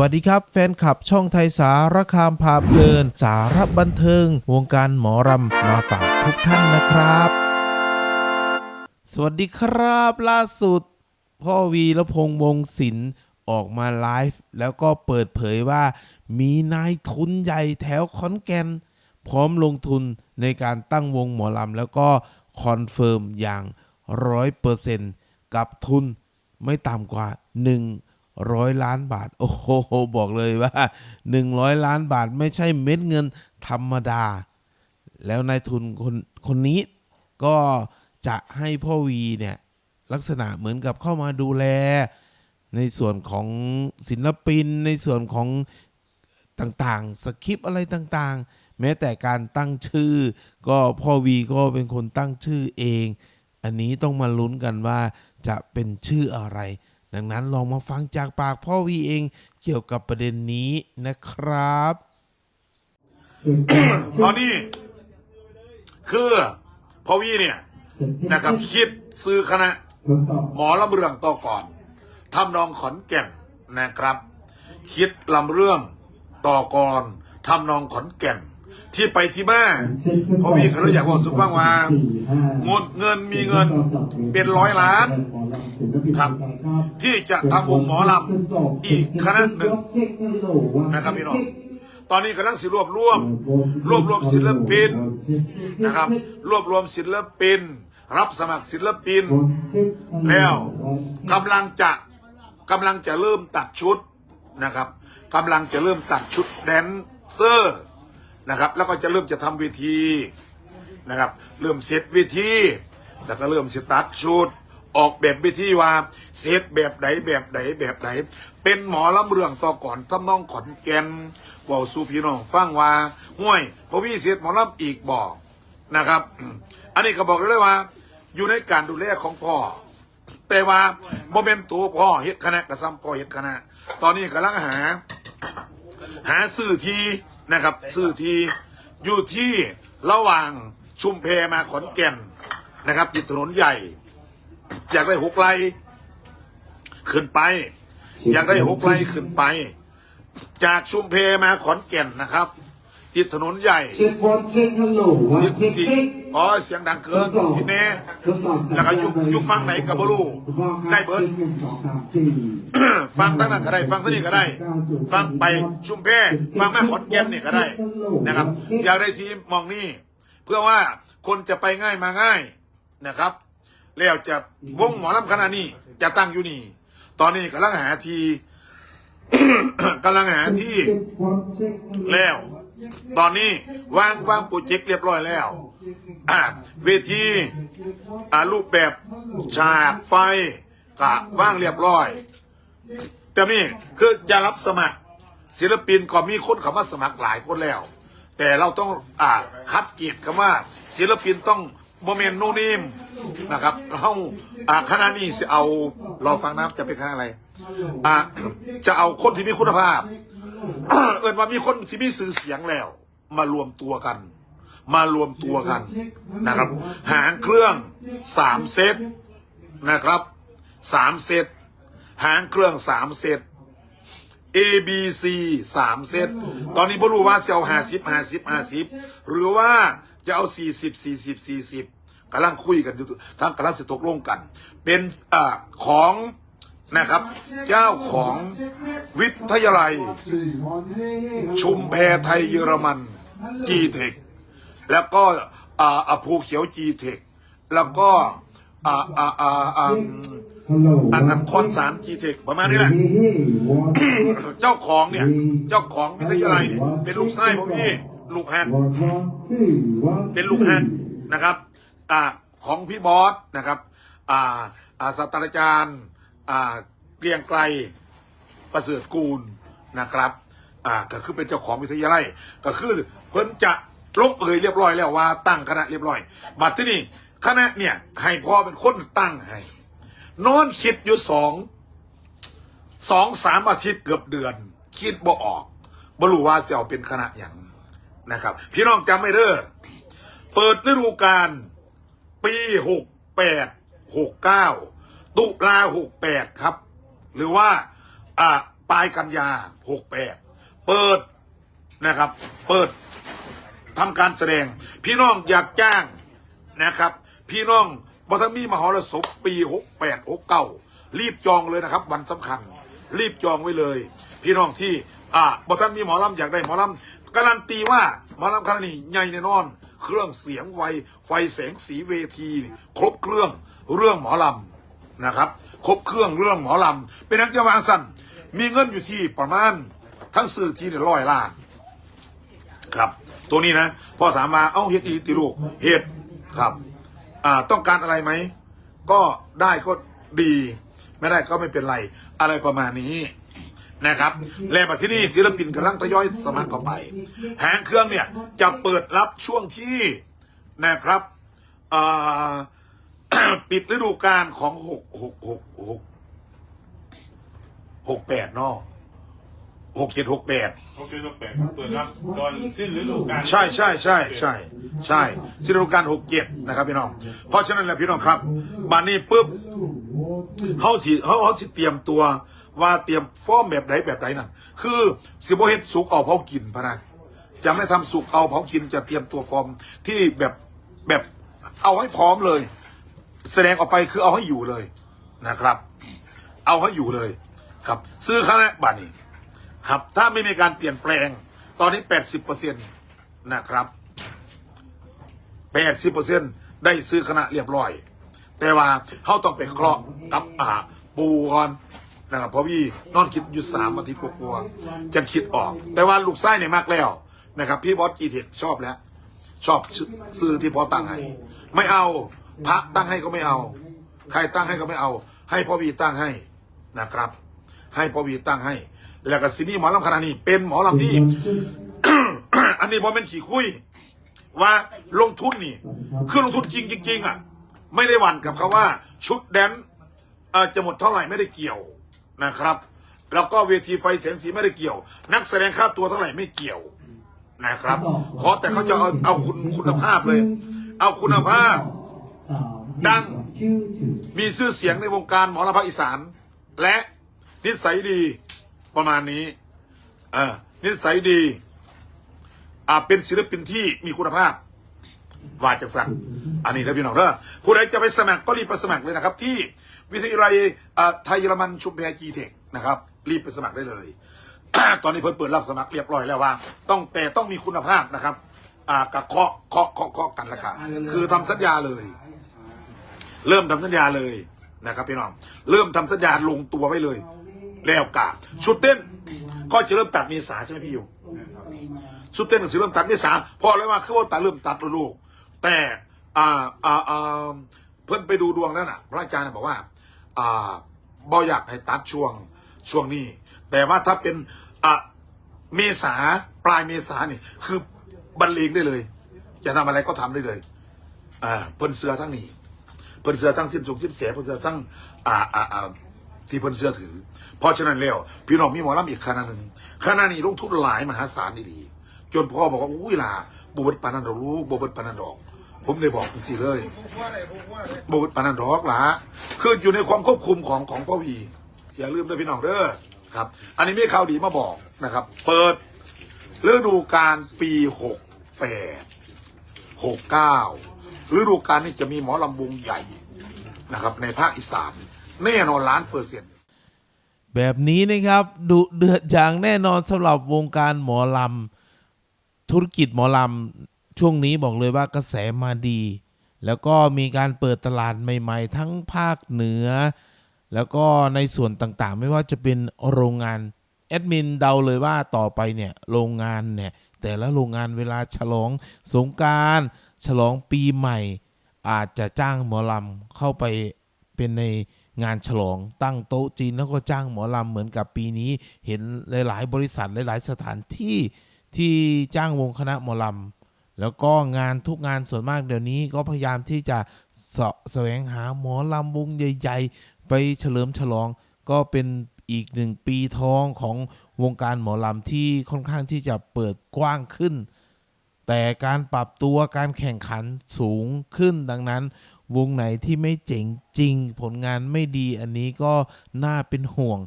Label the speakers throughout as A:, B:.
A: วัสดีครับ แฟนคลับช่องไทยสารคามพาเพลิน สารบันเทิง วงการหมอรำมาฝากทุกท่านนะครับ สวัสดีครับล่าสุด พ่อวีรพงษ์วงศิลป์ออกมาไลฟ์แล้วก็เปิดเผยว่า มีนายทุนใหญ่แถวขอนแก่น พร้อมลงทุนในการตั้งวงหมอลำแล้วก็คอนเฟิร์มอย่างร้อยเปอร์เซนต์กับทุนไม่ต่ำกว่า 100ล้านบาท โอ้โหบอกเลยว่า 100 ล้านบาทไม่ใช่เม็ดเงินธรรมดา แล้วนายทุนคนคนนี้ก็จะให้พ่อวีเนี่ยลักษณะเหมือนกับเข้ามาดูแล ในส่วนของศิลปินในส่วนของต่างๆ สคริปอะไรต่างๆ แม้แต่การตั้งชื่อ ก็พ่อวีก็เป็นคนตั้งชื่อเอง อันนี้ต้องมาลุ้นกันว่าจะเป็นชื่ออะไร ดังนั้นลองมาฟังจากปากพ่อวีเองเกี่ยวกับประเด็นนี้นะครับ
B: ตอนนี้ คือพ่อวีเนี่ยนะครับ คิดซื้อคณะ หมอลำเรื่องต่อก่อนทำนองขอนแก่นนะครับ คิดลำเรื่องต่อก่อนทำนองขอนแก่น ที่ไปที่มาเพอวีก็เลยอยากบอกสุฟังว่าเงินเงินมีเงินเป็นร้อยล้านครับ ที่จะทำวงหมอลำอีกคณะหนึ่งนะครับพี่น้องตอนนี้กำลังสิรวบรวม รวบรวมศิลปินนะครับ รวบรวมศิลปิน รับสมัครศิลปิน แล้วกำลังจะกำลังจะเริ่มตัดชุดนะครับกำลังจะเริ่มตัดชุดแดนเซอร์ นะครับ แล้วก็จะเริ่มจะทำเวทีนะครับ เริ่มเซตเวทีแล้วก็เริ่มสตัดชุดออกแบบเวทีว่าเซตแบบไหนแบบไหนแบบไหน เป็นหมอลำเรื่องต่อก่อนทำนองขอนแก่นว่าสู่พี่น้องฟังว่าห้วยพอพี่เสียหมอลำอีกบอกนะครับ อันนี้ก็บอกเลยว่า อยู่ในการดูแลของพ่อ แต่ว่าโมเมนตัวพ่อเฮ็ดคณะกระซ้ำพ่อเฮ็ดคณะ ตอนนี้กำลังหา หาซื้อที นะครับซื้อทีอยู่ที่ระหว่างชุมเพมาขอนแก่นนะครับติดถนนใหญ่ อยากได้หกไร่ขึ้นไป อยากได้หกไร่ขึ้นไป จากชุมเพมาขอนแก่นนะครับ ติดถนนใหญ่
C: เช็ควันเช็คฮัลโหลวัน
B: เสียง
C: เช็ค
B: เสีย
C: เช็
B: ง
C: ค
B: อ๋อเสียงดัง
C: ท
B: เกิ
C: ด
B: น
C: สอบ
B: พี่แน่
C: ทดสอบ
B: แล้วก็อยู่อยู่ฟังไหนกับบรูได้เบิร์ด
C: หนึ่งสองสามสี่
B: ฟังทั้งนั้นก็ได้ ฟังทั้งนี้ก็ได้ ฟังไปชุมเพฟังมาขอนแก่นนี่ก็ได้นะครับ อยากได้ทีมมองนี่เพื่อว่าคนจะไปง่ายมาง่ายนะครับ แล้วจะวงหมอลำคณะนี้จะตั้งอยู่นี่ ตอนนี้กำลังหาทีกำลังหาที่แล้ว ตอนนี้วางวางโปรเจกต์เรียบร้อยแล้วอ่าเวทีอ่ารูปแบบฉากไฟกะว่างเรียบร้อย แต่นี่คือจะรับสมัคร ศิลปินก็มีคนเข้ามาสมัครหลายคนแล้ว แต่เราต้องอ่าคัดเกียรติคำว่า ศิลปินต้องโมเมนโนนิมนะครับเราอ่าคณะนี้จะเอารอฟังนะจะเป็นคณะอะไรอ่าจะเอาคนที่มีคุณภาพ เอินว่ามีคนที่มีสื่อเสียงแล้ว มารวมตัวกัน มารวมตัวกันนะครับ หางเครื่องสามเซตนะครับสามเซตหางเครื่องสามเซต A B C สามเซต ตอนนี้ไม่รู้ว่าจะเอาห้าสิบห้าสิบห้าสิบหรือว่าจะเอาสี่สิบสี่สิบสี่สิบกำลังคุยกันอยู่ทั้งกำลังจะตกลงกัน เป็นอ่าของ นะครับ เจ้าของวิทยาลัย ชุมแพไทยเยอรมันจีเทคแล้วก็อ่าภูเขียวจีเทคแล้วก็อ่าอ่าอ่าอ่า
C: ฮัลโหล
B: อันนั้นคอนสารจีเทคประมาณนี้แหละ เจ้าของเนี่ย เจ้าของวิทยาลัยเนี่ย เป็นลูกชายผมพี่ลูกแฮกเป็นลูกแฮกนะครับอ่าของพี่บอสนะครับ อ่าอ่าศาสตราจารย์ เกรียงไกลประเสริฐกูลนะครับก็คือเป็นเจ้าของวิทยาลัย ก็คือเพิ่นจะลงเอ่ยเรียบร้อยแล้วว่าตั้งคณะเรียบร้อย บัดที่นี่คณะเนี่ยให้พ่อเป็นคนตั้งให้นอนคิดอยู่สองสองสามอาทิตย์เกือบเดือน คิดบ่ออกบ่รู้ว่าจะเอาเป็นคณะอย่างนะครับ พี่น้องจำไม่เด้อเปิดฤดูกาลปีหกแปดหกเก้า ตุลาหกแปดครับ หรือว่าอ่าปลายกันยาหกแปดเปิดนะครับ เปิดทำการแสดง พี่น้องอยากจ้างนะครับ พี่น้องบอทมีมหรสพปีหกแปดหกเก้ารีบจองเลยนะครับ วันสำคัญ รีบจองไว้เลย พี่น้องที่อ่าบอทมีหมอลำอยากได้หมอลำการันตีว่าหมอลำคณะนี้ใหญ่แน่นอนเครื่องเสียงไวไฟแสงสีเวที ครบเครื่องเรื่องหมอลำ นะครับ ครบเครื่องเรื่องหมอลำ เป็นนักจะวางสั้นมีเงินอยู่ที่ประมาณทั้งสื่อที่เนี่ยร้อยล้าน ครับ ตัวนี้นะพ่อถามมาเอ้าเฮ็ดอีติลูกเฮ็ดครับ อ่าต้องการอะไรไหม ก็ได้ก็ดี ไม่ได้ก็ไม่เป็นไร อะไรประมาณนี้นะครับ และบัดที่นี่ศิลปินกำลังทยอยสมัครเข้าไปแหงเครื่องเนี่ยจะเปิดรับช่วงที่นะครับอ่า ปิดฤดูกาลของหกหกหกหกหกแปดเนาะหกเจ็ดหกแปด
D: โอเคลูกแปดครับเปิดรับตอนสิ้นฤดูกาล
B: ใช่ใช่ใช่ใช่ใช่สิฤดูกาลหกเจ็ดนะครับพี่น้อง เพราะฉะนั้นแหละพี่น้องครับบันนี้ปุ๊บเขาสิเขาเขาสิเตรียมตัวว่าเตรียมฟอร์มแบบไหนแบบไหนนั่นคือสิบเฮ็ดสุกเอาเผากินพะนะจะไม่ทำสุกเอาเผากินจะเตรียมตัวฟอร์มที่แบบแบบเอาให้พร้อมเลย แสดงออกไปคือเอาให้อยู่เลยนะครับ เอาให้อยู่เลยครับ ซื้อคณะบัตรนี้ครับ ถ้าไม่มีการเปลี่ยนแปลง ตอนนี้แปดสิบเปอร์เซ็นตนะครับแปดสิบเปอร์เซ็นได้ซื้อคณะเรียบร้อย แต่ว่าเขาต้องไปเคราะห์กับอ่าปูก่อนนะครับเพราะพี่นอนคิดอยู่สามอาทิตย์กว่าๆจะคิดออก แต่ว่าลูกไส้เนี่ยมากแล้วนะครับ พี่บอสจีเทคชอบแล้ว ชอบซื้อซื้อที่พอตั้งให้ไม่เอา พระตั้งให้ก็ไม่เอา ใครตั้งให้ก็ไม่เอา ให้พ่อวีตั้งให้นะครับ ให้พ่อวีตั้งให้ แล้วก็ซินี่หมอลำคณะนี้ เป็นหมอลำที่ อันนี้บอเป็นขี่คุย ว่าลงทุนนี่ คือลงทุนจริงจริงอะ ไม่ได้หวั่นกับคาว่า ชุดแดนจะหมดเท่าไหร่ไม่ได้เกี่ยวนะครับ แล้วก็เวทีไฟแสงสีไม่ได้เกี่ยว นักแสดงค่าตัวเท่าไหร่ไม่เกี่ยวนะครับ ขอแต่เขาจะเอาเอาคุณคุณภาพเลย เอาคุณภาพ ดังมีชื่อเสียงในวงการหมอลำภาคอีสาน และนิสัยดีประมาณนี้เออนิสัยดีอ่าเป็นศิลปินที่มีคุณภาพวาจากสันอันนี้นะพี่น้องเด้อผู้ใดจะไปสมัครก็รีบไปสมัครเลยนะครับ ที่วิทยาลัยไทยเยอรมันชุมแพจีเทคนะครับ รีบไปสมัครได้เลย ตอนนี้เพิ่นเปิดรับสมัครเรียบร้อยแล้วว่า ต้องแต่ต้องมีคุณภาพนะครับ อ่ากับเคาะเคาะเคาะเคาะกันละกันคือทำสัญญาเลย เริ่มทำสัญญาเลยนะครับพี่น้อง เริ่มทำสัญญาลงตัวไว้เลย แล้วกาชุดเต้น ก็จะเริ่มตัดเมษาใช่ไหมพี่อยู่ชุดเต้นก็สิเริ่มตัดเมษาพอเลยว่าคือว่าตัดเริ่มตัดลูกแต่อ่าอ่าอ่าเพิ่นไปดูดวงนั่นน่ะ พระอาจารย์น่ะบอกว่าอ่าบ่อยากให้ตัดช่วงช่วงนี้ แต่ว่าถ้าเป็นอ่าเมษาปลายเมษานี่คือบรรเลงได้เลย จะทำอะไรก็ทำได้เลยอ่าเพิ่นเสือทั้งนี้ พิ่นเสือทั้งสิ้นสุขสิ้นเสียเพิ่นเสือทั้งอ่าอ่าอ่าที่เพิ่นเสือถือ เพราะฉะนั้นแล้วพี่น้องมีหมอลำอีกคณะหนึ่งคณะนี้ลงทุนหลายมหาศาลดีๆจนพ่อบอกว่าอุ้ยล่ะบวชปานันดอกลูกบวชปานันดอก ผมเลยบอกสิเลยบวชปานันดอกล่ะคืออยู่ในความควบคุมของของพ่อวีอย่าลืมด้วยพี่น้องเด้อครับ อันนี้มีข่าวดีมาบอกนะครับ เปิดฤดูกาลปีหกแปดหกเก้า ฤดูกาลนี้จะมีหมอลำวงใหญ่นะครับ ในภาคอีสานแน่นอนล้านเปอร์เซ็นต์
A: แบบนี้นะครับดุเดือดอย่างแน่นอนสำหรับวงการหมอลำธุรกิจหมอลำช่วงนี้บอกเลยว่ากระแสมาดี แล้วก็มีการเปิดตลาดใหม่ ๆ ทั้งภาคเหนือ แล้วก็ในส่วนต่างๆ ไม่ว่าจะเป็นโรงงานแอดมินเดาเลยว่าต่อไปเนี่ยโรงงานเนี่ยแต่ละโรงงานเวลาฉลองสงการ ฉลองปีใหม่ อาจจะจ้างหมอลำเข้าไปเป็นในงานฉลองตั้งโต๊ะจีนแล้วก็จ้างหมอลำเหมือนกับปีนี้ เห็นหลาย ๆ บริษัทหลาย ๆ สถานที่ที่จ้างวงคณะหมอลำแล้วก็งานทุกงานส่วนมากเดี๋ยวนี้ก็พยายามที่จะสะแสวงหาหมอลำวงใหญ่ ๆ ไปเฉลิมฉลอง ก็เป็นอีกหนึ่งปีทองของวงการหมอลำที่ค่อนข้างที่จะเปิดกว้างขึ้น แต่การปรับตัวการแข่งขันสูงขึ้นดังนั้น วงไหนที่ไม่เจ๋งจริง ผลงานไม่ดีอันนี้ก็น่าเป็นห่วง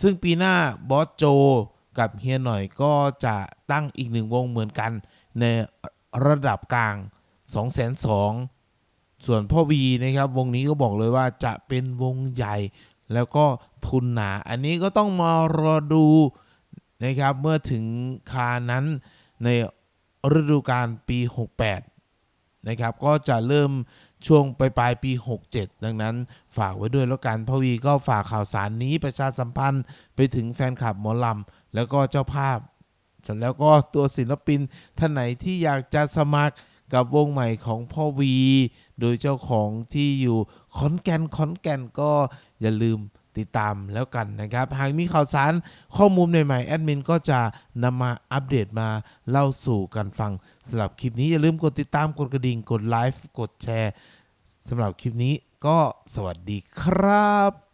A: ซึ่งปีหน้าบอสโจกับเฮียหน่อยก็จะตั้งอีกหนึ่งวงเหมือนกัน ในระดับกลาง 2 2 0 0 0ส่วนพ่อวีนะครับวงนี้ก็บอกเลยว่าจะเป็นวงใหญ่แล้วก็ทุนหนา อันนี้ก็ต้องมารอดูนะครับเมื่อถึงคานั้นใน ฤดูกาลปี 68 นะครับ ก็จะเริ่มช่วงปลายปลายปี 67 ดังนั้นฝากไว้ด้วยแล้วกันพ่อวีก็ฝากข่าวสารนี้ประชาสัมพันธ์ไปถึงแฟนคลับหมอลำ แล้วก็เจ้าภาพเสร็จแล้วก็ตัวศิลปินท่านไหนที่อยากจะสมัครกับวงใหม่ของพ่อวี โดยเจ้าของที่อยู่ขอนแก่นขอนแก่นก็อย่าลืม ติดตามแล้วกันนะครับ หากมีข่าวสารข้อมูลใหม่ๆแอดมินก็จะนำมาอัปเดตมาเล่าสู่กันฟังสำหรับคลิปนี้อย่าลืมกดติดตามกดกระดิ่งกดไลฟ์กดแชร์สำหรับคลิปนี้ก็สวัสดีครับ